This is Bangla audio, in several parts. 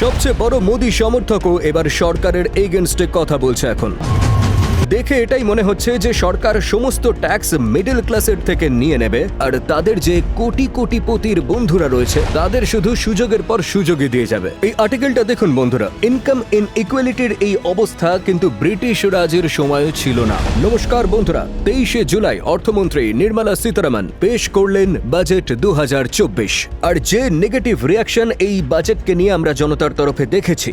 সবচেয়ে বড় মোদী সমর্থকও এবার সরকারের এগেনস্টে কথা বলছে এখন। দেখে এটাই মনে হচ্ছে যে সরকার সমস্ত ট্যাক্স মিডল ক্লাসের থেকে নিয়ে নেবে, আর তাদের যে কোটি কোটি পতির বন্ধুরা রয়েছে, তাদের শুধু সুযোগের পর সুযোগই দিয়ে যাবে। এই আর্টিকেলটা দেখুন বন্ধুরা ইনকাম ইন ইকুয়ালিটির এই অবস্থা কিন্তু ব্রিটিশ রাজের সময় ছিল না। নমস্কার বন্ধুরা, তেইশে জুলাই অর্থমন্ত্রী নির্মলা সীতারামন পেশ করলেন বাজেট দুহাজার চব্বিশ। আর যে নেগেটিভ রিয়াকশন এই বাজেটকে নিয়ে আমরা জনতার তরফে দেখেছি,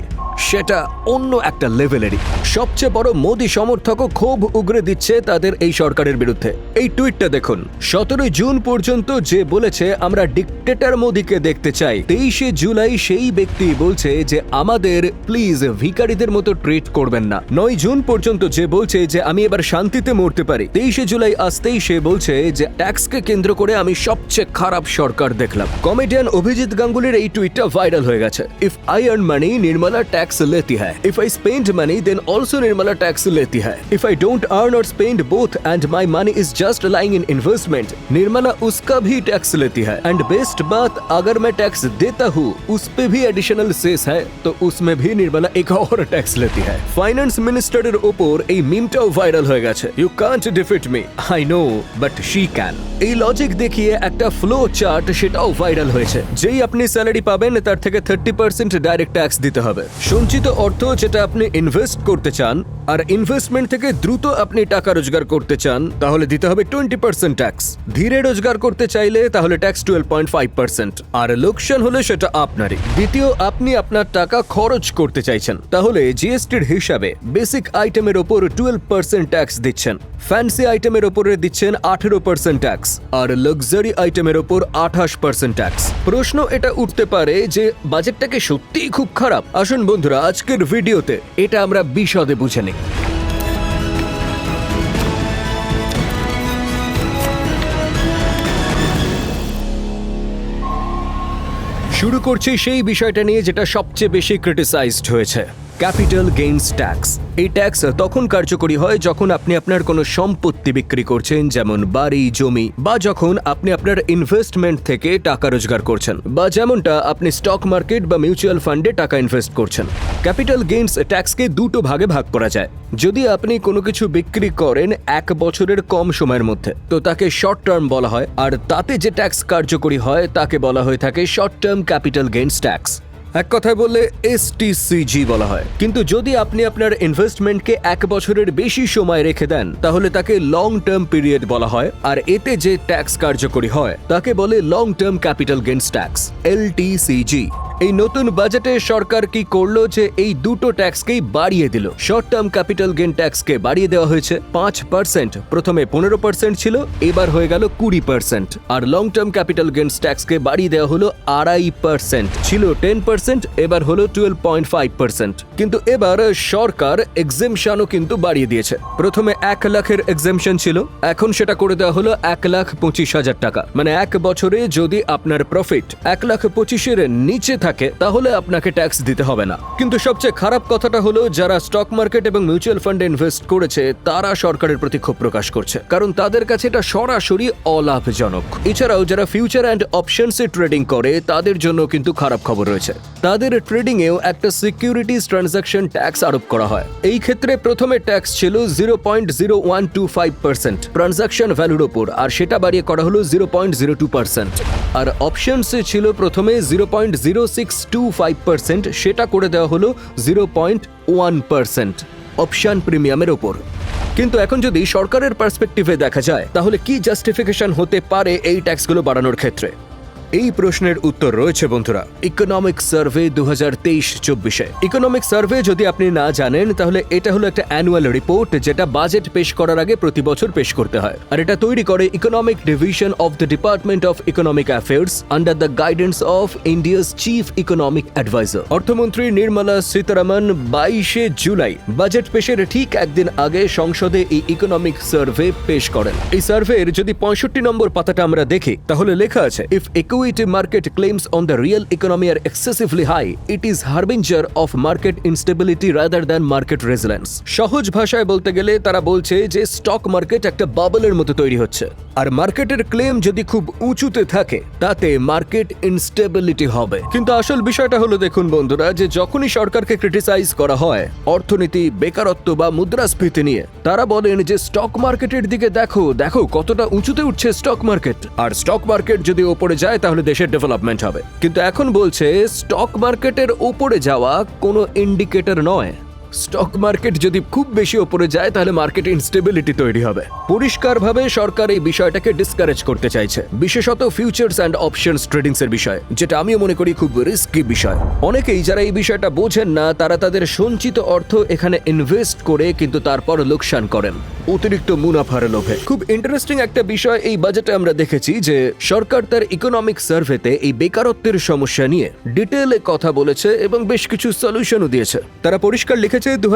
সেটা অন্য একটা লেভেলেরই সবচেয়ে বড় মোদী ব্যাংককও ক্ষোভ উগরে দিচ্ছে তাদের এই সরকারের বিরুদ্ধে। এই টুইটটা দেখুন। সতেরোই জুন পর্যন্ত যে বলেছে, আমরা ডিকটেটর মোদীকে দেখতে চাই। তেইশে জুলাই সেই ব্যক্তি বলছে যে, আমাদের প্লিজ ভিকারীদের মতো ট্রিট করবেন না। নয় জুন পর্যন্ত যে বলছে যে, আমি এবার শান্তিতে মরতে পারি। তেইশে জুলাই আসতেই সে বলছে যে, ট্যাক্সকে কেন্দ্র করে আমি সবচেয়ে খারাপ সরকার দেখলাম। কমেডিয়ান অভিজিৎ গাঙ্গুলির এই টুইটটা ভাইরাল হয়ে গেছে। If I earn money Nirmala tax লেতি হ্যায়। If I spend money then also Nirmala tax লেতি হ্যায়। if I don't earn or spend both and my money is just lying in investment Nirmala उसका भी टैक्स लेती है एंड बेस्ट बात अगर मैं टैक्स देता हूँ उस पे भी एडिशनल सेस है तो उसमें भी निर्मला एक और टैक्स लेती है ফাইন্যান্স মিনিস্টারের ওপর এই মিমটাও ভাইরাল হয়ে গেছে you can't defeat me I know but she can এই লজিক দেখিয়ে একটা ফ্লো চার্ট সেটাও ভাইরাল হয়েছে যেই আপনি স্যালারি পাবেন তার থেকে থার্টি পার্সেন্ট ডাইরেক্ট ট্যাক্স দিতে হবে সঞ্চিত অর্থ যেটা আপনি ইনভেস্ট করতে চান আর ইনভেস্টমেন্ট থেকে দ্রুত আপনি টাকা রোজগার করতে চান, তাহলে দিতে হবে টোয়েন্টি পার্সেন্ট ট্যাক্স ধীরে রোজগার করতে চাইলে তাহলে tax twelve point five percent আর লোকসান হলে সেটা আপনারই। দ্বিতীয়, আপনি আপনার টাকা খরচ করতে চাইছেন, তাহলে জিএসটির হিসাবে বেসিক আইটেমের ওপর টুয়েলভ পার্সেন্ট ট্যাক্স দিচ্ছেন। ফ্যান্সি আইটেমের ওপরে দিচ্ছেন আঠেরো পার্সেন্ট ট্যাক্স আর লাক্সারি আইটেমের ওপর আঠাশ পার্সেন্ট ট্যাক্স প্রশ্ন এটা উঠতে পারে যে বাজেটটাকে সত্যিই খুব খারাপ। আসুন বন্ধুরা, আজকের ভিডিওতে এটা আমরা বিশদে বুঝে নিই। শুরু করছি সেই বিষয়টা নিয়ে যেটা সবচেয়ে বেশি ক্রিটিসাইজড হয়েছে। ক্যাপিটাল গেইনস ট্যাক্স এই ট্যাক্স তখন কার্যকরী হয় যখন আপনি আপনার কোনো সম্পত্তি বিক্রি করছেন, যেমন বাড়ি, জমি, বা যখন আপনি আপনার ইনভেস্টমেন্ট থেকে টাকা রোজগার করছেন, বা যেমনটা আপনি স্টক মার্কেট বা মিউচুয়াল ফান্ডে টাকা ইনভেস্ট করছেন। ক্যাপিটাল গেইনস ট্যাক্সকে দুটো ভাগে ভাগ করা যায়। যদি আপনি কোনো কিছু বিক্রি করেন এক বছরের কম সময়ের মধ্যে, তো তাকে শর্ট টার্ম বলা হয়। আর তাতে যে ট্যাক্স কার্যকরী হয়, তাকে বলা হয়ে থাকে short term capital gains tax এক কথায় বললে এসটিসিজি বলা হয়। কিন্তু যদি আপনি আপনার ইনভেস্টমেন্টকে এক বছরের বেশি সময় রেখে দেন, তাহলে তাকে লং টার্ম পিরিয়ড বলা হয়, আর এতে যে ট্যাক্স কার্যকরী হয়, তাকে বলে long term capital gains tax LTCG এই নতুন বাজেটে সরকার কি করল যে এই দুটো ট্যাক্সকেই বাড়িয়ে দিল? শর্ট টার্ম ক্যাপিটাল গেন ট্যাক্সকে বাড়িয়ে দেওয়া হয়েছে পাঁচ পার্সেন্ট প্রথমে পনেরো পার্সেন্ট ছিল, এবার হয়ে গেল কুড়ি পার্সেন্ট আর লং টার্ম ক্যাপিটাল গেন্স ট্যাক্সকে বাড়িয়ে দেওয়া হলো আড়াই পার্সেন্ট ছিল টেন পার্সেন্ট এবার হলো টুয়েলভ পয়েন্ট ফাইভ পার্সেন্ট কিন্তু এবার সরকার এক্সেমশনও কিন্তু বাড়িয়ে দিয়েছে। প্রথমে এক লাখের এক্সেমশন ছিল, এখন সেটা করে দেওয়া হলো এক লাখ পঁচিশ হাজার টাকা। মানে এক বছরে যদি আপনার প্রফিট এক লাখ পঁচিশের নিচে থাকে, তাহলে আপনাকে ট্যাক্স দিতে হবে না। কিন্তু সবচেয়ে খারাপ কথাটা হলো, যারা স্টক মার্কেট এবং মিউচুয়াল ফান্ডে ইনভেস্ট করেছে, তারা সরকারের প্রতি ক্ষোভ প্রকাশ করছে। কারণ তাদের কাছে এটা সরাসরি অলাভজনক। এছাড়াও যারা ফিউচার অ্যান্ড অপশনসে ট্রেডিং করে, তাদের জন্য কিন্তু খারাপ খবর রয়েছে। তাদের ট্রেডিং এও একটা সিকিউরিটিজ ট্রানজাকশন ট্যাক্স আরোপ করা হয়। এই ক্ষেত্রে প্রথমে ট্যাক্স ছিল zero point zero one two five percent transaction ভ্যালুর ওপর, আর সেটা বাড়িয়ে করা হলো zero point zero two percent আর অপশনসে ছিল প্রথমে zero point zero six two five percent সেটা করে দেওয়া হলো zero point one percent option প্রিমিয়ামের ওপর। কিন্তু এখন যদি সরকারের পার্সপেক্টিভে দেখা যায়, তাহলে কি জাস্টিফিকেশন হতে পারে এই ট্যাক্সগুলো বাড়ানোর ক্ষেত্রে? এই প্রশ্নের উত্তর রয়েছে, বন্ধুরা। ইকোনমিক সার্ভে দু হাজার তেইশ চব্বিশে। ইকোনমিক সার্ভে যদি আপনি না জানেন, তাহলে এটা হলো একটা অ্যানুয়াল রিপোর্ট যেটা বাজেট পেশ করার আগে প্রতি বছর পেশ করতে হয়। আর এটা তৈরি করে economic division of the department of economic affairs under the guidance of India's chief economic adviser অর্থমন্ত্রী নির্মলা সীতারামন বাইশে জুলাই বাজেট পেশের ঠিক একদিন আগে সংসদে এই ইকোনমিক সার্ভে পেশ করেন। এই সার্ভের যদি পঁয়ষট্টি নম্বর পাতাটা আমরা দেখি, তাহলে লেখা আছে if equity equity market claims on the real economy are excessively high, it is harbinger of market instability rather than market resilience. সহজ ভাষায় বলতে গেলে তারা বলছে যে স্টক মার্কেট একটা বাবলের মতো তৈরি হচ্ছে। আর মার্কেটের ক্লেম যদি খুব উঁচুতে থাকে তাতে মার্কেট ইনস্টেবিলিটি হবে। কিন্তু আসল বিষয়টা হলো দেখুন বন্ধুরা যে যখনই সরকারকে ক্রিটিসাইজ করা হয় অর্থনীতি বেকারত্ব বা মুদ্রাস্ফীতি নিয়ে তারা বলেন যে স্টক মার্কেটের দিকে দেখো দেখো কতটা উঁচুতে উঠছে স্টক মার্কেট আর স্টক মার্কেট যদি ওপরে যায় তাহলে দেশের ডেভেলপমেন্ট হবে। কিন্তু এখন বলছে স্টক মার্কেটের ওপরে যাওয়া কোনো ইন্ডিকেটর নয়। স্টক মার্কেট যদি খুব বেশি ওপরে যায়, তাহলে মার্কেট ইনস্টেবিলিটি তৈরি হবে। পরিষ্কারভাবে সরকার এই বিষয়টাকে ডিসকারেজ করতে চাইছে। বিশেষত ফিউচার্স অ্যান্ড অপশনস ট্রেডিংস এর বিষয়, যেটা আমিও মনে করি খুব রিস্কি বিষয়। অনেকেই যারা এই বিষয়টা বোঝেন না, তারা তাদের সঞ্চিত অর্থ এখানে ইনভেস্ট করে কিন্তু তারপর লোকসান করেন। অতিরিক্ত মুনাফার লোভে। খুব ইন্টারেস্টিং একটা বিষয় এই বাজেটে আমরা দেখেছি যে, সরকার তার ইকোনমিক সার্ভেতে এই বেকারত্বের সমস্যা নিয়ে ডিটেলে কথা বলেছে এবং বেশ কিছু সলিউশনও দিয়েছে। তারা পরিষ্কার লিখেছে দু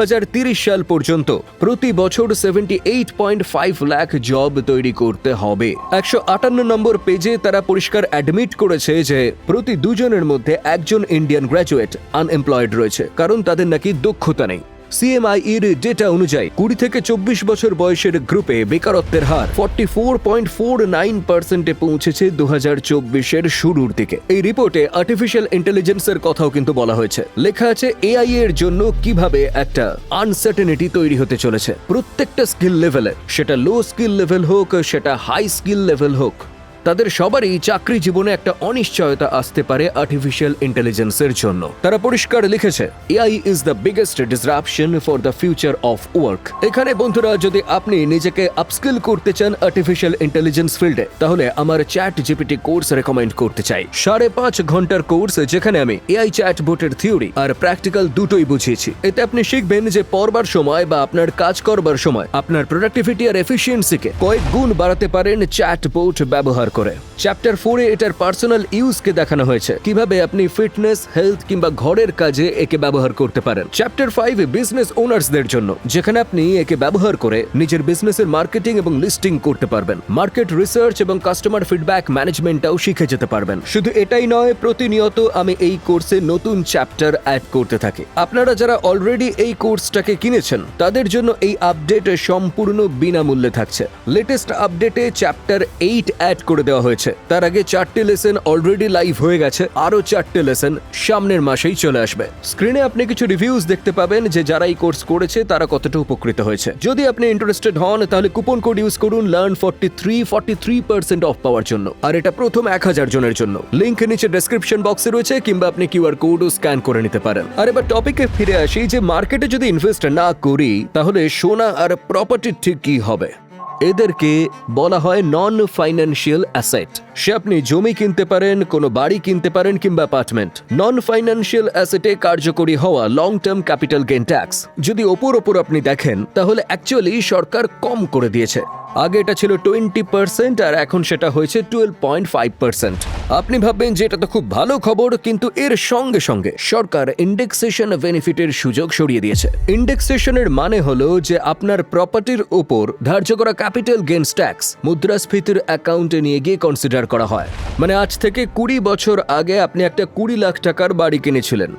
সাল পর্যন্ত। প্রতি বছর seventy eight point five lakh job তৈরি করতে হবে। একশো আটান্ন নম্বর পেজে তারা পরিষ্কার অ্যাডমিট করেছে যে প্রতি দুজনের মধ্যে একজন ইন্ডিয়ান গ্র্যাজুয়েট আনএমপ্লয়েড রয়েছে, কারণ তাদের নাকি দক্ষতা নেই। সিএমআই এর ডেটা অনুযায়ী কুড়ি থেকে চব্বিশ বছর বয়সের গ্রুপে বেকারত্বের হার forty four point four nine পার্সেন্টে পৌঁছেছে দু হাজার চব্বিশের শুরুর দিকে। এই রিপোর্টে আর্টিফিশিয়াল ইন্টেলিজেন্সের কথাও কিন্তু বলা হয়েছে। লেখা আছে এআই এর জন্য কীভাবে একটা আনসার্টেনিটি তৈরি হতে চলেছে। প্রত্যেকটা স্কিল লেভেলে সেটা লো স্কিল লেভেল হোক, সেটা হাই স্কিল লেভেল হোক তাদের সবারই চাকরি জীবনে একটা অনিশ্চয়তা আসতে পারে আর্টিফিশিয়াল ইন্টেলিজেন্সের জন্য। তারা পরিষ্কার লিখেছে AI is the biggest disruption for the future of work এখানে, বন্ধুরা, যদি আপনি নিজেকে আপস্কিল করতে চান আর্টিফিশিয়াল ইন্টেলিজেন্স ফিল্ডে তাহলে আমার চ্যাট জিপিটি কোর্স রেকমেন্ড করতে চাই। সাড়ে পাঁচ ঘণ্টার কোর্স যেখানে আমি এআই চ্যাট বোটের থিওরি আর প্র্যাকটিক্যাল দুটোই বুঝিয়েছি। এতে আপনি শিখবেন যে পড়বার সময় বা আপনার কাজ করবার সময় আপনার প্রোডাক্টিভিটি আর এফিসিয়েন্সিকে কয়েক গুণ বাড়াতে পারেন চ্যাট বোট ব্যবহার করে। চ্যাপ্টার ফোরে এটার পার্সোনাল ইউজকে দেখানো হয়েছে। কীভাবে আপনি ফিটনেস হেলথ কিংবা ঘরের কাজে একে ব্যবহার করতে পারেন। চ্যাপ্টার ফাইভ বিজনেস ওনার্সদের জন্য, যেখানে আপনি একে ব্যবহার করে নিজের বিজনেসের মার্কেটিং এবং লিস্টিং করতে পারবেন। মার্কেট রিসার্চ এবং কাস্টমার ফিডব্যাক ম্যানেজমেন্টটাও শিখে যেতে পারবেন। শুধু এটাই নয়, প্রতিনিয়ত আমি এই কোর্সে নতুন চ্যাপ্টার অ্যাড করতে থাকি। আপনারা যারা অলরেডি এই কোর্সটাকে কিনেছেন, তাদের জন্য এই আপডেট সম্পূর্ণ বিনামূল্যে থাকছে। লেটেস্ট আপডেটে চ্যাপ্টার এইট অ্যাড করে দেওয়া হয়েছে। তার আগে চারটে লেসন অলরেডি লাইভ হয়ে গেছে। আরও চারটে লেসন সামনের মাসেই চলে আসবে। স্ক্রিনে আপনি কিছু রিভিউজ দেখতে পাবেন যে যারা এই কোর্স করেছে, তারা কতটা উপকৃত হয়েছে। যদি আপনি ইন্টারেস্টেড হন, তাহলে কুপন কোড ইউজ করুন learn forty three forty three percent off পাওয়ার জন্য। আর এটা প্রথম এক হাজার জনের জন্য। লিঙ্ক নিচে ডেসক্রিপশন বক্সে রয়েছে, কিংবা আপনি কিউআর কোডও স্ক্যান করে নিতে পারেন। আর এবার টপিকে ফিরে আসি যে মার্কেটে যদি ইনভেস্ট না করি, তাহলে সোনা আর প্রপার্টি ঠিক কি হবে? এদেরকে বলা হয় নন ফাইন্যান্সিয়াল অ্যাসেট সে আপনি জমি কিনতে পারেন, কোনো বাড়ি কিনতে পারেন কিংবা অ্যাপার্টমেন্ট নন ফাইন্যান্সিয়াল অ্যাসেটে কার্যকরী হওয়া long term capital gain tax যদি ওপর ওপর আপনি দেখেন, তাহলে অ্যাকচুয়ালি সরকার কম করে দিয়েছে। আগে এটা ছিল টোয়েন্টি পার্সেন্ট আর এখন সেটা হয়েছে টুয়েলভ পয়েন্ট ফাইভ পার্সেন্ট। আপনি ভাববেন যে এটা তো খুব ভালো খবর, কিন্তু এর সঙ্গে সঙ্গে সরকার ইন্ডেক্সেশন বেনিফিটের সুযোগ সরিয়ে দিয়েছে। ইন্ডেক্সেশনের মানে হলো যে আপনার প্রপার্টির উপর ধার্য করা ক্যাপিটাল গেনস ট্যাক্স মুদ্রাস্ফীতির অ্যাকাউন্টে নিয়ে গিয়ে কনসিডার করা হয়। মানে আজ থেকে কুড়ি বছর আগে আপনি একটা কুড়ি লাখ টাকার বাড়ি কিনেছিলেন।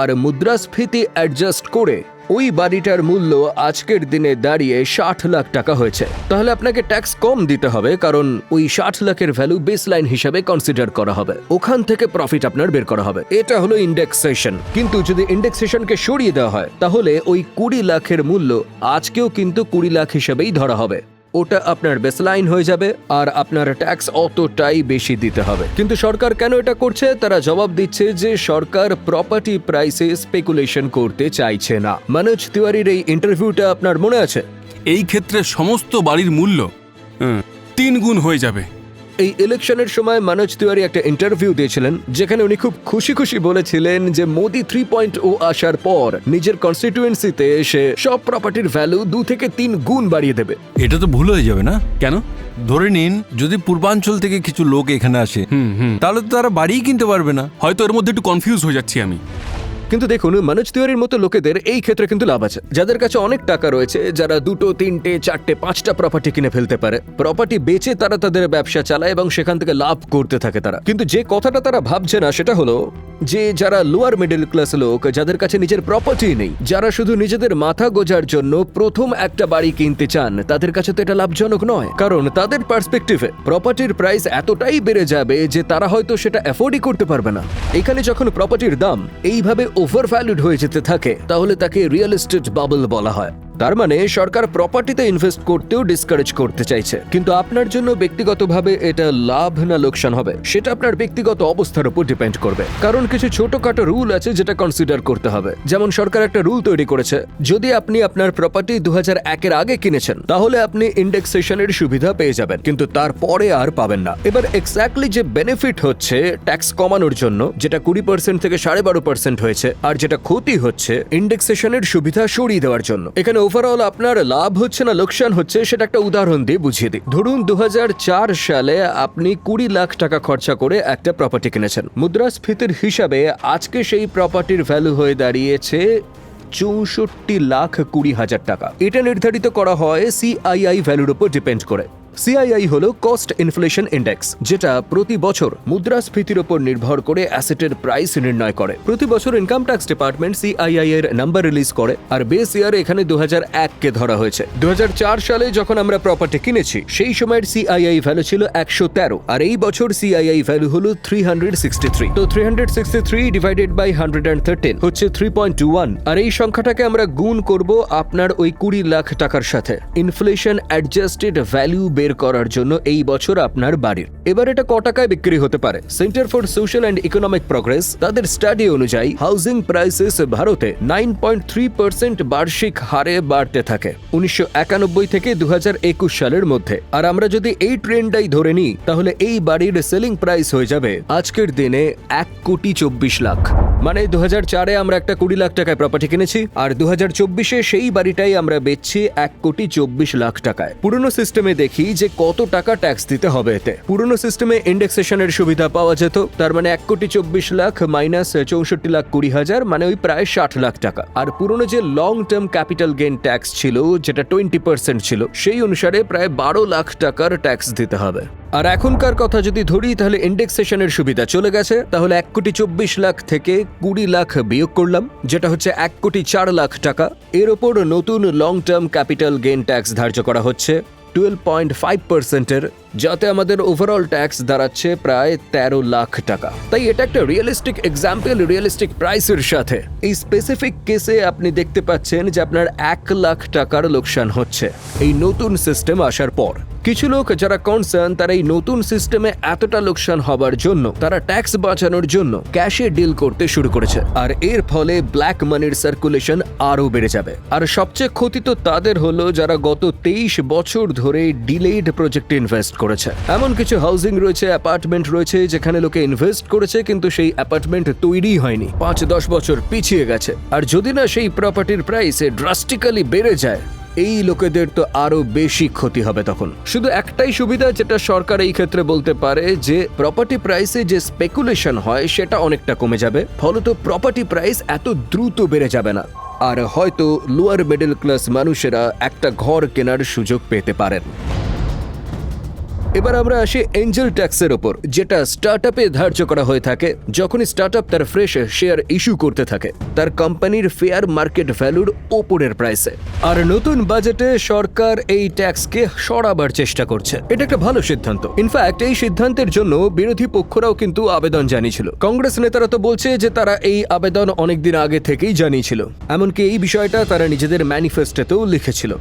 আর মুদ্রাস্ফীতি অ্যাডজাস্ট করে ওই বাড়িটার মূল্য আজকের দিনে দাঁড়িয়ে ষাট লাখ টাকা হয়েছে। তাহলে আপনাকে ট্যাক্স কম দিতে হবে, কারণ ওই ষাট লাখের ভ্যালু বেস লাইন হিসাবে কনসিডার করা হবে। ওখান থেকে প্রফিট আপনার বের করা হবে। এটা হলো ইন্ডেক্সেশন কিন্তু যদি ইন্ডেক্সেশনকে সরিয়ে দেওয়া হয়, তাহলে ওই কুড়ি লাখের মূল্য আজকেও কিন্তু কুড়ি লাখ হিসেবেই ধরা হবে। ওটা আপনার বেসলাইন হয়ে যাবে আর আপনার ট্যাক্স অতটাই বেশি দিতে হবে। কিন্তু সরকার কেন এটা করছে? তারা জবাব দিচ্ছে যে সরকার প্রপার্টি প্রাইসে স্পেকুলেশন করতে চাইছে না। মনোজ তিওয়ারির এই ইন্টারভিউটা আপনার মনে আছে? এই ক্ষেত্রে সমস্ত বাড়ির মূল্য তিন গুণ হয়ে যাবে। এই ইলেকশনের সময় মনোজ তিওয়ারি একটা ইন্টারভিউ দিয়েছিলেন যেখানে উনি খুব খুশি খুশি বলেছিলেন যে মোদি থ্রি পয়েন্ট ও আসার পর নিজের কনস্টিটিউয়েন্সিতে এসে সব প্রপার্টির ভ্যালু দু থেকে তিন গুণ বাড়িয়ে দেবে। এটা তো ভুল হয়ে যাবে না? কেন? ধরে নিন যদি পূর্বাঞ্চল থেকে কিছু লোক এখানে আসে হুম হুম। তাহলে তো তারা বাড়িই কিনতে পারবে না। হয়তো এর মধ্যে একটু কনফিউজ হয়ে যাচ্ছি আমি। কিন্তু দেখুন, মনোজ তিওয়ারির মতো লোকেদের এই ক্ষেত্রে কিন্তু লাভ আছে। যাদের কাছে অনেক টাকা রয়েছে, যারা দুটো, তিনটে, চারটে, পাঁচটা প্রপার্টি কিনে ফেলতে পারে। প্রপার্টি বেচে তারা তাদের ব্যবসা চালায় এবং সেখান থেকে লাভ করতে থাকে তারা। কিন্তু যে কথাটা তারা ভাবছে না, সেটা হলো যে যারা লোয়ার মিডল ক্লাস লোক, যাদের কাছে নিজের প্রপার্টি নেই, যারা শুধু নিজেদের মাথা গোজার জন্য প্রথম একটা বাড়ি কিনতে চান, তাদের কাছে তো এটা লাভজনক নয়। কারণ তাদের পার্সপেক্টিভে প্রপার্টির প্রাইস এতটাই বেড়ে যাবে যে তারা হয়তো সেটা অ্যাফোর্ডই করতে পারবে না। এখানে যখন প্রপার্টির দাম এইভাবে ওভার ভ্যালুড হয়ে যেতে থাকে তাহলে তাকে রিয়েল এস্টেট বাবল বলা হয়। তার মানে সরকার প্রপার্টিতে ইনভেস্ট করতেও ডিসকারেজ করতে চাইছে। কিন্তু আপনার জন্য ব্যক্তিগতভাবে এটা লাভ না লোকসান হবে, সেটা আপনার ব্যক্তিগত অবস্থার উপর ডিপেন্ড করবে। কারণ কিছু ছোটখাটো রুল আছে যেটা কনসিডার করতে হবে। যেমন সরকার একটা রুল তৈরি করেছে, যদি আপনি আপনার প্রপার্টি দু একের আগে কিনেছেন, তাহলে আপনি ইন্ডেক্সেশনের সুবিধা পেয়ে যাবেন, কিন্তু তারপরে আর পাবেন না। এবার এক্স্যাক্টলি যে বেনিফিট হচ্ছে ট্যাক্স কমানোর জন্য, যেটা কুড়ি পার্সেন্ট থেকে সাড়ে বারো পার্সেন্ট হয়েছে, আর যেটা ক্ষতি হচ্ছে ইন্ডেক্সেশনের সুবিধা সরিয়ে দেওয়ার জন্য। এখানে ওভারঅল আপনার লাভ হচ্ছে না, লোকসান হচ্ছে, সেটা একটা উদাহরণ দিয়ে বুঝিয়ে দিই। ধরুন দু হাজার চার সালে আপনি কুড়ি লাখ টাকা খরচা করে একটা প্রপার্টি কিনেছেন। মুদ্রাস্ফীতির হিসাবে আজকে সেই প্রপার্টির ভ্যালু হয়ে দাঁড়িয়েছে চৌষট্টি লাখ কুড়ি হাজার টাকা। এটা নির্ধারিত করা হয় সিআইআই ভ্যালুর উপর ডিপেন্ড করে। সিআইআই হল কস্ট ইনফ্লেশন ইন্ডেক্স, যেটা প্রতি বছর মুদ্রাস্ফীতির উপর নির্ভর করে অ্যাসেটের প্রাইস নির্ণয় করে। প্রতি বছর ইনকাম ট্যাক্স ডিপার্টমেন্ট সিআইআই এর নাম্বার রিলিজ করে, আর বেস ইয়ার এখানে দু কে ধরা হয়েছে। দু সালে যখন আমরা প্রপার্টি কিনেছি, সেই সময়ের সিআইআই ভ্যালু ছিল একশো তেরো, আর এই বছর সিআইআই ভ্যালু হলো থ্রি তো থ্রি ডিভাইডেড বাই হান্ড্রেড হচ্ছে থ্রি আর এই সংখ্যাটাকে আমরা গুণ করব আপনার ওই কুড়ি লাখ টাকার সাথে। ইনফ্লেশন অ্যাডজাস্টেড ভ্যালু বের করার জন্য এই বছর আপনার বাড়ির এবার এটা ক টাকায় বিক্রি হতে পারে। Centre for social and economic progress, তাদের স্টাডি অনুযায়ী হাউজিং প্রাইসেস ভারতে নাইন পয়েন্ট থ্রি পার্সেন্ট বার্ষিক হারে বাড়তে থাকে উনিশশো একানব্বই থেকে দু সালের মধ্যে। আর আমরা যদি এই ট্রেন্ডটাই ধরে নিই, তাহলে এই বাড়ির সেলিং প্রাইস হয়ে যাবে আজকের দিনে এক কোটি চব্বিশ লাখ। মানে দু চারে আমরা একটা কুড়ি লাখ টাকায় প্রপার্টি কিনেছি, আর দু হাজার সেই বাড়িটাই আমরা বেচছি এক কোটি চব্বিশ লাখ টাকায়। পুরনো সিস্টেমে দেখি যে কত টাকা ট্যাক্স দিতে হবে এতে। পুরনো সিস্টেমে ইন্ডেক্সেশনের সুবিধা পাওয়া যেত, তার মানে এক কোটি চব্বিশ লাখ মাইনাস চৌষট্টি লাখ কুড়ি হাজার মানে ওই প্রায় ষাট লাখ টাকা। আর পুরনো যে long term capital gain tax ছিল, যেটা টোয়েন্টি পার্সেন্ট ছিল, সেই অনুসারে প্রায় বারো লাখ টাকার ট্যাক্স দিতে হবে। আর এখনকার কথা যদি ধরি, তাহলে ইন্ডেক্সেশনের সুবিধা চলে গেছে। তাহলে এক কোটি চব্বিশ লাখ থেকে কুড়ি লাখ বিয়োগ করলাম, যেটা হচ্ছে এক কোটি চার লাখ টাকা। এর ওপর নতুন long term capital gain tax ধার্য করা হচ্ছে। টুয়েলভ পয়েন্ট ফাইভ পার্সেন্টের যাতে আমাদের ওভারঅল ট্যাক্স দাঁড়াচ্ছে প্রায় তেরো লাখ টাকা। তাই এটা একটা রিয়েলিস্টিক এক্সাম্পল রিয়েলিস্টিক প্রাইসের সাথে। এই স্পেসিফিক কেসে আপনি দেখতে পাচ্ছেন যে আপনার এক লাখ টাকার লোকসান হচ্ছে। এই নতুন সিস্টেম আসার পর। কিছু লোক যারা কনসার্ন তারা এই নতুন সিস্টেমে এতটা লোকসান হবার জন্য, তারা ট্যাক্স বাঁচানোর জন্য ক্যাশে ডিল করতে শুরু করেছে। আর এর ফলে ব্ল্যাক মানির সার্কুলেশন আরও বেড়ে যাবে। আর সবচেয়ে ক্ষতি তো তাদের হলো যারা গত তেইশ বছর ধরে ডিলেড প্রজেক্টে ইনভেস্ট করেছে। এমন কিছু হাউজিং রয়েছে অ্যাপার্টমেন্ট রয়েছে, যেখানে লোকে ইনভেস্ট করেছে, কিন্তু সেই অ্যাপার্টমেন্ট তৈরি হয়নি। পাঁচ দশ বছর পিছিয়ে গেছে। আর যদি না সেই প্রপার্টির প্রাইস ড্রাস্টিক্যালি বেড়ে যায় এই লোকেদের তো আরও বেশি ক্ষতি হবে তখন। শুধু একটাই সুবিধা যেটা সরকার এই ক্ষেত্রে বলতে পারে যে প্রপার্টি প্রাইসে যে স্পেকুলেশন হয়, সেটা অনেকটা কমে যাবে। ফলত প্রপার্টি প্রাইস এত দ্রুত বেড়ে যাবে না। আর হয়তো লোয়ার মিডল ক্লাস মানুষেরা একটা ঘর কেনার সুযোগ পেতে পারেন। এবার আমরা আসি এঞ্জেল ট্যাক্সের ওপর, যেটা স্টার্টআপে ধার্য করা হয়ে থাকে, যখনই স্টার্টআপ তার ফ্রেশ শেয়ার ইস্যু করতে থাকে, তার কোম্পানির ফেয়ার মার্কেট ভ্যালুর ওপরের প্রাইসে আর নতুন বাজেটে সরকার এই ট্যাক্সকে সরাবার চেষ্টা করছে। এটা একটা ভালো সিদ্ধান্ত। ইনফ্যাক্ট এই সিদ্ধান্তের জন্য বিরোধী পক্ষরাও কিন্তু আবেদন জানিয়েছিল। কংগ্রেস নেতারা তো বলছে যে তারা এই আবেদন অনেকদিন আগে থেকেই জানিয়েছিল। এমনকি এই বিষয়টা তারা নিজেদের ম্যানিফেস্টোতেও লিখেছিল।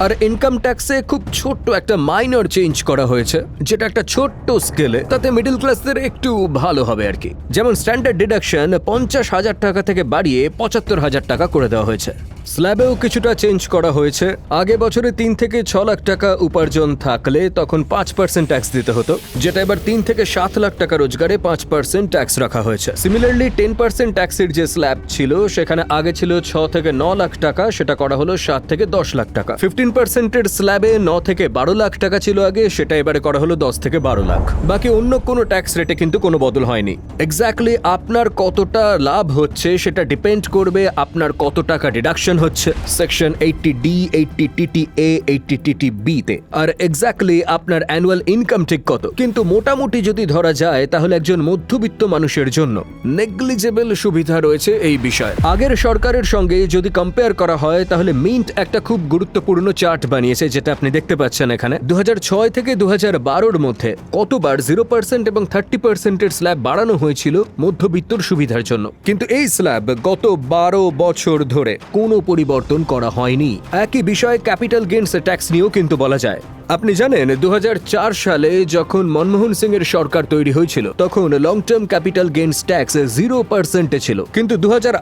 আর ইনকাম ট্যাক্সে খুব ছোট্ট একটা মাইনর চেঞ্জ করা হয়েছে, যেটা একটা ছোট্ট স্কেলে তাতে মিডল ক্লাসদের একটু ভালো হবে আর কি। যেমন স্ট্যান্ডার্ড ডিডাকশন পঞ্চাশ হাজার টাকা থেকে বাড়িয়ে পঁচাত্তর হাজার টাকা করে দেওয়া হয়েছে। স্ল্যাবেও কিছুটা চেঞ্জ করা হয়েছে। আগে বছরে তিন থেকে ছ লাখ টাকা উপার্জন থাকলে তখন পাঁচ পার্সেন্ট ট্যাক্স দিতে হতো। যেটা এবার তিন থেকে সাত লাখ টাকা রোজগারে পাঁচ পার্সেন্ট ট্যাক্স রাখা হয়েছে। সিমিলারলি টেন পার্সেন্ট ট্যাক্সের যে স্ল্যাব ছিল, সেখানে আগে ছিল ছ থেকে ন লাখ টাকা, সেটা করা হলো সাত থেকে দশ লাখ টাকা। ফিফটিন পার্সেন্টের স্ল্যাবে ন থেকে বারো লাখ টাকা ছিল আগে, সেটা এবারে করা হলো দশ থেকে বারো লাখ। বাকি অন্য কোনো ট্যাক্স রেটে কিন্তু কোনো বদল হয়নি। এক্স্যাক্টলি আপনার কতটা লাভ হচ্ছে সেটা ডিপেন্ড করবে আপনার কত টাকা ডিডাকশন হচ্ছে section eighty D eighty TT A eighty TT B তে। আর এক্স্যাক্টলি আপনার অ্যানুয়াল ইনকাম ঠিক কত? কিন্তু মোটামুটি যদি ধরা যায়, তাহলে একজন মধ্যবিত্ত মানুষের জন্য নেগলিজেবল সুবিধা রয়েছে এই বিষয়ে। আগের সরকারের সঙ্গে যদি কম্পেয়ার করা হয়, তাহলে মিন্ট একটা খুব গুরুত্বপূর্ণ চার্ট বানিয়েছে, যেটা আপনি দেখতে পাচ্ছেন এখানে। দু হাজার ছয় থেকে দু হাজার মধ্যে কতবার জিরো পার্সেন্ট এবং থার্টি পার্সেন্টের স্ল্যাব বাড়ানো হয়েছিল মধ্যবিত্তর সুবিধার জন্য। কিন্তু এই স্ল্যাব গত বারো বছর ধরে কোনো পরিবর্তন করা হয়নি। একই বিষয়ে ক্যাপিটাল গেইনস ট্যাক্স নিয়েও কিন্তু বলা যায়। আপনি জানেন দু হাজার চার সালে যখন মনমোহন সিং এর সরকার তৈরি হয়েছিল, তখন long term capital gains tax zero পার্সেন্টে ছিল। কিন্তু দু হাজার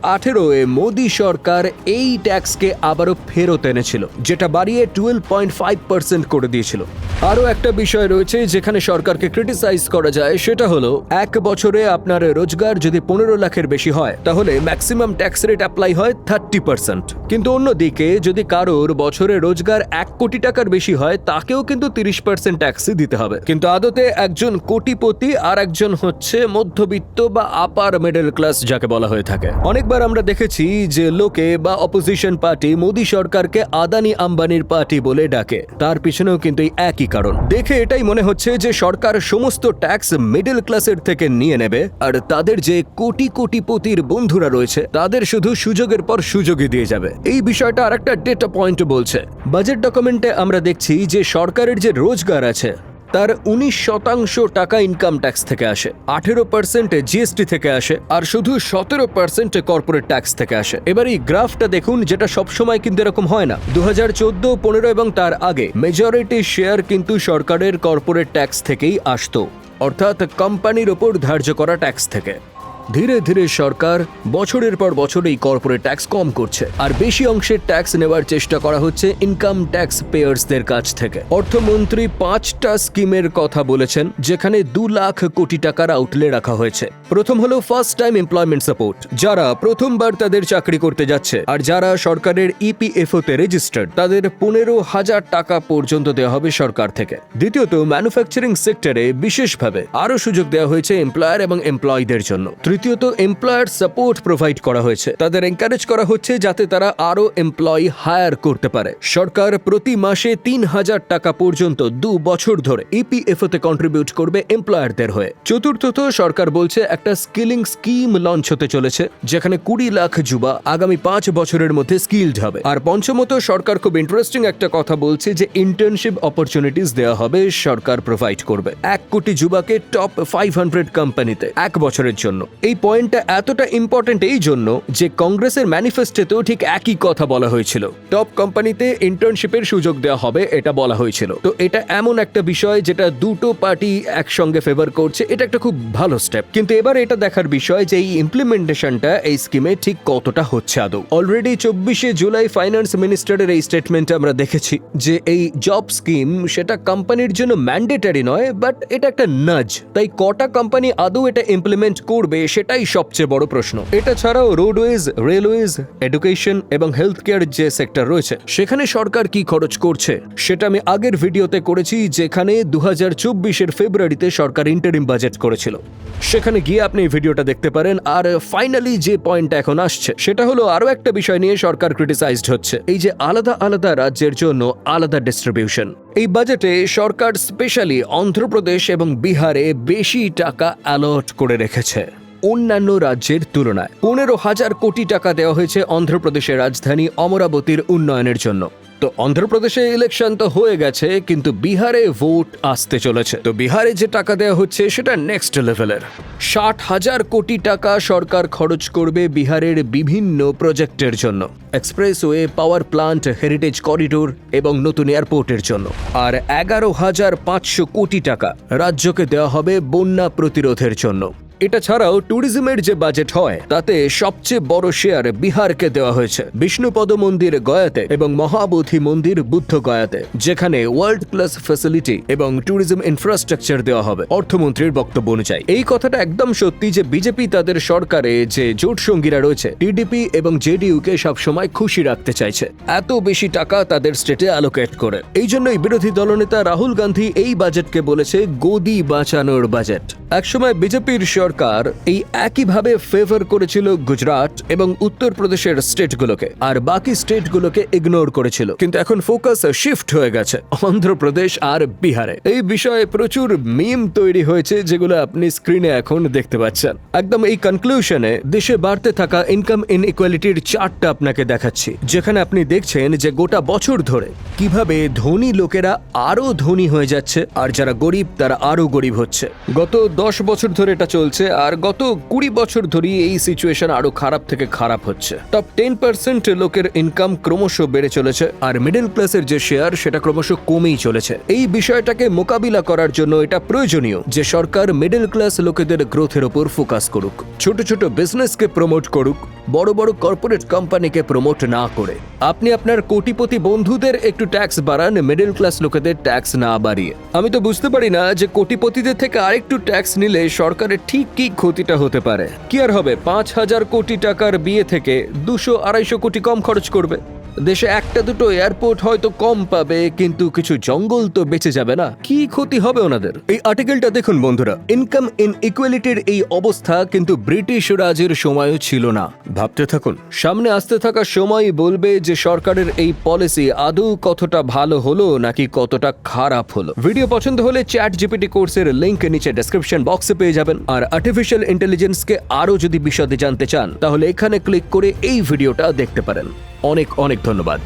এ মোদী সরকার এই ট্যাক্সকে আবারও ফেরত এনেছিল, যেটা বাড়িয়ে টুয়েলভ পয়েন্ট ফাইভ পার্সেন্ট করে দিয়েছিল। আরও একটা বিষয় রয়েছে যেখানে সরকারকে ক্রিটিসাইজ করা যায়, সেটা হলো, এক বছরে আপনার রোজগার যদি পনেরো লাখের বেশি হয়, তাহলে ম্যাক্সিমাম ট্যাক্স রেট অ্যাপ্লাই হয় থার্টি পার্সেন্ট কিন্তু অন্যদিকে যদি কারোর বছরে রোজগার এক কোটি টাকার বেশি হয়, তাকেও কিন্তু তিরিশ পার্সেন্ট ট্যাক্সই দিতে হবে। কিন্তু আদতে একজন কোটিপতি আর একজন হচ্ছে মধ্যবিত্ত বা আপার মিডল ক্লাস যাকে বলা হয়ে থাকে। অনেকবার আমরা দেখেছি যে লোকে বা অপোজিশন পার্টি মোদী সরকারকে আদানি আম্বানির পার্টি বলে ডাকে। তার পিছনেও কিন্তু এই একই কারণ। দেখে এটাই মনে হচ্ছে যে সরকার সমস্ত ট্যাক্স মিডল ক্লাসের থেকে নিয়ে নেবে, আর তাদের যে কোটি কোটিপতির বন্ধুরা রয়েছে, তাদের শুধু সুযোগের পর সুযোগই দিয়ে যাবে। এই বিষয়টা আর একটা ডেটা পয়েন্ট বলছে। বাজেট ডকুমেন্টে আমরা দেখছি যে সরকারের যে রোজগার আছে, তার উনিশ শতাংশ টাকা ইনকাম ট্যাক্স থেকে আসে, আঠেরো পার্সেন্ট জিএসটি থেকে আসে, আর শুধু সতেরো পার্সেন্ট কর্পোরেট ট্যাক্স থেকে আসে। এবার এই গ্রাফটা দেখুন, যেটা সবসময় কিন্তু এরকম হয় না। দু হাজার চোদ্দ, পনেরো এবং তার আগে মেজরিটি শেয়ার কিন্তু সরকারের কর্পোরেট ট্যাক্স থেকেই আসতো, অর্থাৎ কোম্পানির ওপর ধার্য করা ট্যাক্স থেকে। ধীরে ধীরে সরকার বছরের পর বছর এই কর্পোরেট ট্যাক্স কম করছে। আর বেশি অংশের ট্যাক্স নেওয়ার চেষ্টা করা হচ্ছে ইনকাম ট্যাক্স পেয়ার্সদের কাছ থেকে। অর্থমন্ত্রী পাঁচটা স্কিমের কথা বলেছেন, যেখানে দু লাখ কোটি টাকার আউটলে রাখা হয়েছে। প্রথম হলো ফার্স্ট টাইম এমপ্লয়মেন্ট সাপোর্ট যারা প্রথমবার তাদের চাকরি করতে যাচ্ছে। আর যারা সরকারের ইপিএফও তে রেজিস্টার্ড তাদের পনেরো হাজার টাকা পর্যন্ত দেওয়া হবে সরকার থেকে। দ্বিতীয়ত ম্যানুফ্যাকচারিং সেক্টরে বিশেষভাবে আরও সুযোগ দেওয়া হয়েছে এমপ্লয়ার এবং এমপ্লয়ীদের জন্য। তৃতীয়ত এমপ্লয়ার সাপোর্ট প্রোভাইড করা হয়েছে। তাদের এনকারেজ করা হচ্ছে যাতে তারা আরও এমপ্লয়ি হায়ার করতে পারে। সরকার প্রতি মাসে তিন হাজার টাকা পর্যন্ত দু বছর ধরে E ইপিএফও তে কন্ট্রিবিউট করবে এমপ্লয়ারদের হয়ে। চতুর্থত, সরকার বলছে একটা স্কিলিং স্কিম লঞ্চ হতে চলেছে, যেখানে কুড়ি লাখ যুবা আগামী পাঁচ বছরের মধ্যে স্কিলড হবে। আর পঞ্চমত, সরকার খুব ইন্টারেস্টিং একটা কথা বলছে যে ইন্টার্নশিপ অপরচুনিটিস দেওয়া হবে, সরকার প্রোভাইড করবে। এক কোটি যুবাকে টপ ফাইভ হান্ড্রেড কোম্পানিতে এক বছরের জন্য। এই পয়েন্টটা এতটা ইম্পর্টেন্ট এই জন্য যে কংগ্রেসের ম্যানিফেস্টোতেও ঠিক একই কথা বলা হয়েছিল। টপ কোম্পানিতে ইন্টার্নশিপের সুযোগ দেওয়া হবে, এটা বলা হয়েছিল। তো এটা এমন একটা বিষয় যেটা দুটো পার্টি একসঙ্গে ফেভার করছে, এটা একটা খুব ভালো স্টেপ কিন্তু এবার এটা দেখার বিষয় যে এই ইমপ্লিমেন্টেশনটা এই স্কিমে ঠিক কতটা হচ্ছে আদৌ। অলরেডি চব্বিশে জুলাই ফাইন্যান্স মিনিস্টারের এই স্টেটমেন্ট আমরা দেখেছি যে এই জব স্কিম সেটা কোম্পানির জন্য ম্যান্ডেটারি নয় বাট এটা একটা নাজ তাই কটা কোম্পানি আদৌ এটা ইমপ্লিমেন্ট করবে সেটাই সবচেয়ে বড় প্রশ্ন। এটা ছাড়াও রোডওয়েজ রেলওয়েজ এডুকেশন এবং হেলথ কেয়ার যে সেক্টর রয়েছে, সেখানে সরকার কি খরচ করছে? সেটা আমি আগের ভিডিওতে করেছি, যেখানে দু হাজার চব্বিশের ফেব্রুয়ারিতে সরকার ইন্টারিম বাজেট করেছিল। সেখানে গিয়ে আপনি ভিডিওটা দেখতে পারেন, আর ফাইনালি যে পয়েন্ট এখন আসছে, সেটা হলো আরও একটা বিষয় নিয়ে সরকার ক্রিটিসাইজড হচ্ছে। এই যে আলাদা আলাদা রাজ্যের জন্য আলাদা ডিস্ট্রিবিউশন এই বাজেটে সরকার স্পেশালি অন্ধ্রপ্রদেশ এবং বিহারে বেশি টাকা অ্যালট করে রেখেছে। অন্যান্য রাজ্যের তুলনায়। পনেরো হাজার কোটি টাকা দেওয়া হয়েছে অন্ধ্রপ্রদেশের রাজধানী অমরাবতীর উন্নয়নের জন্য। তো অন্ধ্রপ্রদেশে ইলেকশন তো হয়ে গেছে, কিন্তু বিহারে ভোট আসতে চলেছে। তো বিহারে যে টাকা দেওয়া হচ্ছে, সেটা নেক্সট লেভেলের ষাট হাজার কোটি টাকা সরকার খরচ করবে বিহারের বিভিন্ন প্রজেক্টের জন্য। Expressway power plant heritage corridor এবং নতুন এয়ারপোর্টের জন্য। আর এগারো হাজার পাঁচশো কোটি টাকা রাজ্যকে দেওয়া হবে বন্যা প্রতিরোধের জন্য। এটা ছাড়াও ট্যুরিজমের যে বাজেট হয়, তাতে সবচেয়ে বড় শেয়ার বিহারকে দেওয়া হয়েছে। বিষ্ণুপদ মন্দির গয়াতে এবং মহাবোধি মন্দির বুদ্ধ গয়াতে, যেখানে ওয়ার্ল্ড ক্লাস ফ্যাসিলিটি এবং ট্যুরিজম ইনফ্রাস্ট্রাকচার দেওয়া হবে, অর্থমন্ত্রীর বক্তব্য অনুযায়ী। এই কথাটা একদম সত্যি যে বিজেপি তাদের সরকারে যে জোট সঙ্গীরা রয়েছে টিডিপি এবং জেডিইউ কে সবসময় খুশি রাখতে চাইছে। এত বেশি টাকা তাদের স্টেটে অ্যালোকেট করে। এই জন্যই বিরোধী দলনেতা রাহুল গান্ধী এই বাজেটকে বলেছে, গদি বাঁচানোর বাজেট। একসময় বিজেপির সরকার এই একইভাবে ফেভার করেছিল গুজরাট এবং উত্তরপ্রদেশের স্টেটগুলোকে আর বাকি স্টেটগুলোকে ইগনোর করেছিল। কিন্তু এখন ফোকাস শিফট হয়ে গেছে, অন্ধ্রপ্রদেশ আর বিহারে। এই বিষয়ে প্রচুর মিম তৈরি হয়েছে, যেগুলো আপনি স্ক্রিনে এখন দেখতে পাচ্ছেন। একদম এই কনক্লুশনে দেশে বাড়তে থাকা ইনকাম ইনইকুয়ালিটির চার্টটা আপনাকে দেখাচ্ছি, যেখানে আপনি দেখছেন যে গোটা বছর ধরে কীভাবে ধনী লোকেরা আরও ধনী হয়ে যাচ্ছে, আর যারা গরিব তারা আরও গরিব হচ্ছে। গত দশ বছর ধরে এটা চলছে আর গত কুড়ি বছর ধরেই এই সিচুয়েশন আরও খারাপ থেকে খারাপ হচ্ছে। টপ টেন পার্সেন্ট লোকের ইনকাম ক্রমশ বেড়ে চলেছে, আর মিডল ক্লাসের যে শেয়ার সেটা ক্রমশ কমেই চলেছে। এই বিষয়টাকে মোকাবিলা করার জন্য এটা প্রয়োজনীয় যে সরকার মিডল ক্লাস লোকেদের গ্রোথের ওপর ফোকাস করুক। ছোট ছোট বিজনেসকে প্রমোট করুক, বড় বড় কর্পোরেট কোম্পানিকে প্রমোট না করে। আপনি আপনার কোটিপতি বন্ধুদের একটু ট্যাক্স বাড়ান মিডল ক্লাস লোকেদের ট্যাক্স না বাড়িয়ে। আমি তো বুঝতে পারি না যে কোটিপতিদের থেকে আরেকটু ট্যাক্স নিলে সরকারের ঠিক কি ক্ষতিটা হতে পারে? কি আর হবে? পাঁচ হাজার কোটি টাকার বিয়ে থেকে দুশো আড়াইশো কোটি কম খরচ করবে। দেশে একটা দুটো এয়ারপোর্ট হয়তো কম পাবে কিন্তু কিছু জঙ্গল তো বেঁচে যাবে না। কি ক্ষতি হবে ওনাদের? এই আর্টিকেলটা দেখুন বন্ধুরা। ইনকাম ইন ইকুয়ালিটির এই অবস্থা কিন্তু ব্রিটিশ রাজের সময়ও ছিল না। ভাবতে থাকুন। সামনে আসতে থাকা সময় বলবে যে সরকারের এই পলিসি আদৌ কতটা ভালো হলো নাকি কতটা খারাপ হলো। ভিডিও পছন্দ হলে চ্যাট জিপিটি কোর্সের লিংক নিচে ডেসক্রিপশন বক্সে পেয়ে যাবেন। আর আর্টিফিশিয়াল ইন্টেলিজেন্সকে আরও যদি বিশদে জানতে চান তাহলে এখানে ক্লিক করে এই ভিডিওটা দেখতে পারেন। অনেক অনেক ধন্যবাদ।